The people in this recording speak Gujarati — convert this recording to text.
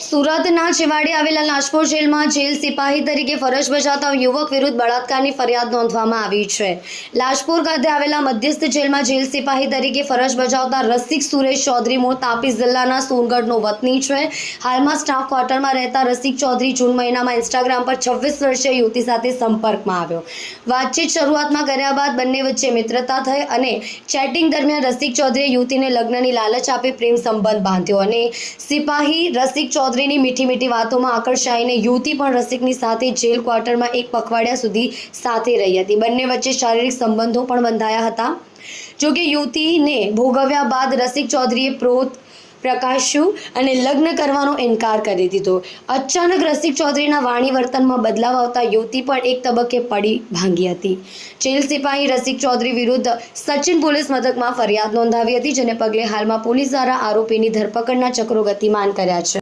સુરતના છેવાડે આવેલા લાજપોર જેલમાં જેલ સિપાહી તરીકે ફરજ બજાવતા યુવક વિરુદ્ધ બળાત્કારની ફરિયાદ નોંધવામાં આવી છે. લાજપોર ખાતે આવેલા મધ્યસ્થ જેલમાં જેલ સિપાહી તરીકે ફરજ બજાવતા રસિક સુરેશ ચૌધરી મૂળ તાપી જિલ્લાના સોનગઢનો વતની છે. હાલમાં સ્ટાફ ક્વાર્ટરમાં રહેતા રસિક ચૌધરી જૂન મહિનામાં ઇન્સ્ટાગ્રામ પર છવ્વીસ વર્ષીય યુવતી સાથે સંપર્કમાં આવ્યો. વાતચીત શરૂઆતમાં કર્યા બાદ બંને વચ્ચે મિત્રતા થઈ અને ચેટિંગ દરમિયાન રસિક ચૌધરીએ યુવતીને લગ્નની લાલચ આપી પ્રેમ સંબંધ બાંધ્યો અને સિપાહી રસિક ચૌધરીની મીઠી મીઠી વાતોમાં આકર્ષાઈને યુવતી પણ રસિકની સાથે જેલ ક્વાર્ટરમાં એક પખવાડિયા સુધી સાથે રહી હતી. બંને વચ્ચે શારીરિક સંબંધો પણ બંધાયા હતા. જોકે યુવતીને ભોગવ્યા બાદ રસિક ચૌધરીએ પ્રોત પ્રકાશ્યું અને લગ્ન કરવાનો ઇનકાર કરી દીધો. અચાનક રસિક ચૌધરીના વાણી વર્તનમાં બદલાવ આવતા યુવતી પણ એક તબક્કે પડી ભાંગી હતી. જેલ સિપાહી રસિક ચૌધરી વિરુદ્ધ સચિન પોલીસ મથકમાં ફરિયાદ નોંધાવી હતી, જેને પગલે હાલમાં પોલીસ દ્વારા આરોપીની ધરપકડના ચક્રો ગતિમાન કર્યા છે.